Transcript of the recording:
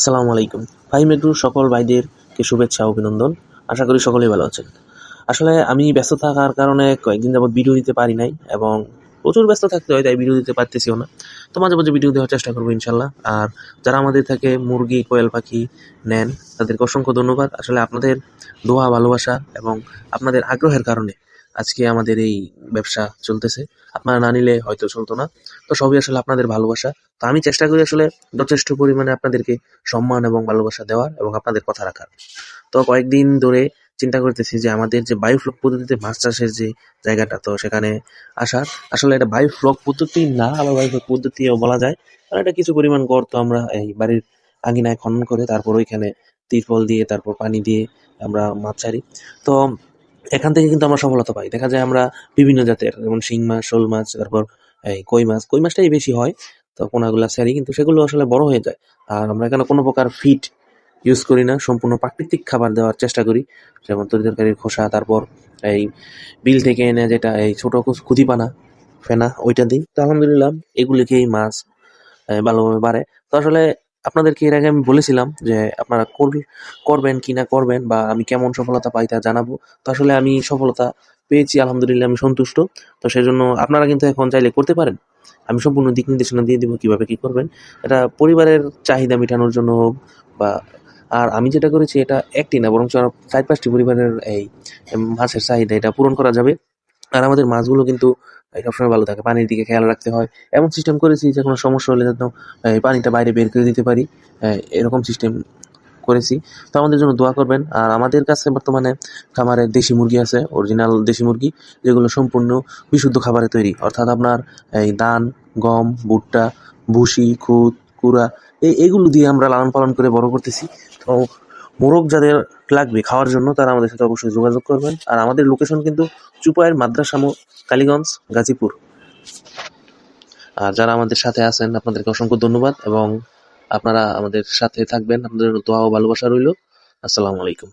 আসসালামু আলাইকুম। ভাই এগ্রুর সকল ভাইদেরকে শুভেচ্ছা, অভিনন্দন। আশা করি সকলেই ভালো আছেন। আসলে আমি ব্যস্ত থাকার কারণে কয়েকদিন যাবত ভিডিও দিতে পারি নাই এবং প্রচুর ব্যস্ত থাকতে হয়, তাই ভিডিও দিতে পারতেছিও না। তো মাঝে মাঝে ভিডিও দেওয়ার চেষ্টা করব ইনশাল্লাহ। আর যারা আমাদের থেকে মুরগি, কোয়েল পাখি নেন, তাদেরকে অসংখ্য ধন্যবাদ। আসলে আপনাদের দোয়া, ভালোবাসা এবং আপনাদের আগ্রহের কারণে আজকে আমাদের এই ব্যবসা চলতেছে। আপনারা না নিলে হয়তো চলতো না। তো সবই আসলে আপনাদের ভালোবাসা। তো আমি চেষ্টা করি আসলে যথেষ্ট পরিমাণে আপনাদেরকে সম্মান এবং ভালোবাসা দেওয়ার এবং আপনাদের কথা রাখার। তো কয়েকদিন ধরে চিন্তা করতেছি যে আমাদের যে বায়ু বায়োফ্লক পদ্ধতিতে মাছ চাষের যে জায়গাটা, তো সেখানে আসার আসলে এটা বায়ু বায়োফ্লক পদ্ধতি না, আবার বায়োফ্লক পদ্ধতিও বলা যায়। কারণ এটা কিছু পরিমাণ গর্ত আমরা এই বাড়ির আঙিনায় খনন করে তারপর ওইখানে তিরপল দিয়ে, তারপর পানি দিয়ে আমরা মাছ ছাড়ি। তো এখান থেকে কিন্তু আমরা সফলতা পাই। দেখা যায় আমরা বিভিন্ন জাতের, যেমন শিং মাছ, শোল মাছ, তারপর এই কই মাছ। কই মাছটাই বেশি হয়, তো পোনাগুলা স্যারি কিন্তু সেগুলো আসলে বড় হয়ে যায়। আর আমরা এখানে কোনো প্রকার ফিড ইউজ করি না, সম্পূর্ণ প্রাকৃতিক খাবার দেওয়ার চেষ্টা করি। যেমন তরি তরকারির খোসা, তারপর এই বিল থেকে এনে যেটা এই ছোট খুদিপানা ফেনা, ওইটা দিই। তো আলহামদুলিল্লাহ এগুলি খেয়েই মাছ ভালোভাবে বাড়ে। তো আসলে আপনাদেরকে এর আগে আমি বলেছিলাম যে আপনারা কর- করবেন কি না করবেন বা আমি কেমন সফলতা পাই তা জানাব। তো আসলে আমি সফলতা পেয়েছি, আলহামদুলিল্লাহ আমি সন্তুষ্ট। তো সেজন্য আপনারা কিন্তু এখন চাইলে করতে পারেন। আমি সম্পূর্ণ দিক নির্দেশনা দিয়ে দেবো কীভাবে কী করবেন। এটা পরিবারের চাহিদা মেটানোর জন্য হোক বা, আর আমি যেটা করেছি এটা একটি না বরং চার পাঁচটি পরিবারের এই মাছের চাহিদা এটা পূরণ করা যাবে। আর আমাদের মাছগুলো কিন্তু সবসময় ভালো থাকে, পানির দিকে খেয়াল রাখতে হয়। এমন সিস্টেম করেছি যে কোনো সমস্যা হলে যেন পানিটা বাইরে বের করে দিতে পারি। এরকম সিস্টেম করেছি। তো আমাদের জন্য দোয়া করবেন। আর আমাদের কাছে বর্তমানে খামারে দেশি মুরগি আছে অরিজিনাল দেশি মুরগি, যেগুলো সম্পূর্ণ বিশুদ্ধ খাবারে তৈরি। অর্থাৎ আপনার, এই ধান, গম, ভুট্টা, ভুসি, খুদ, কুড়া, এই, এগুলো দিয়ে আমরা লালন পালন করে বড় করতেছি। তো মোরগ যাদের লাগবে খাওয়ার জন্য, তারা আমাদের সাথে অবশ্যই যোগাযোগ করবেন। আর আমাদের লোকেশন কিন্তু চুপায়ের মাদ্রাসামু, কালীগঞ্জ, গাজীপুর। আর যারা আমাদের সাথে আছেন, আপনাদেরকে অসংখ্য ধন্যবাদ এবং আপনারা আমাদের সাথে থাকবেন। আপনাদের দোয়া ও ভালোবাসা রইল। আসসালামু আলাইকুম।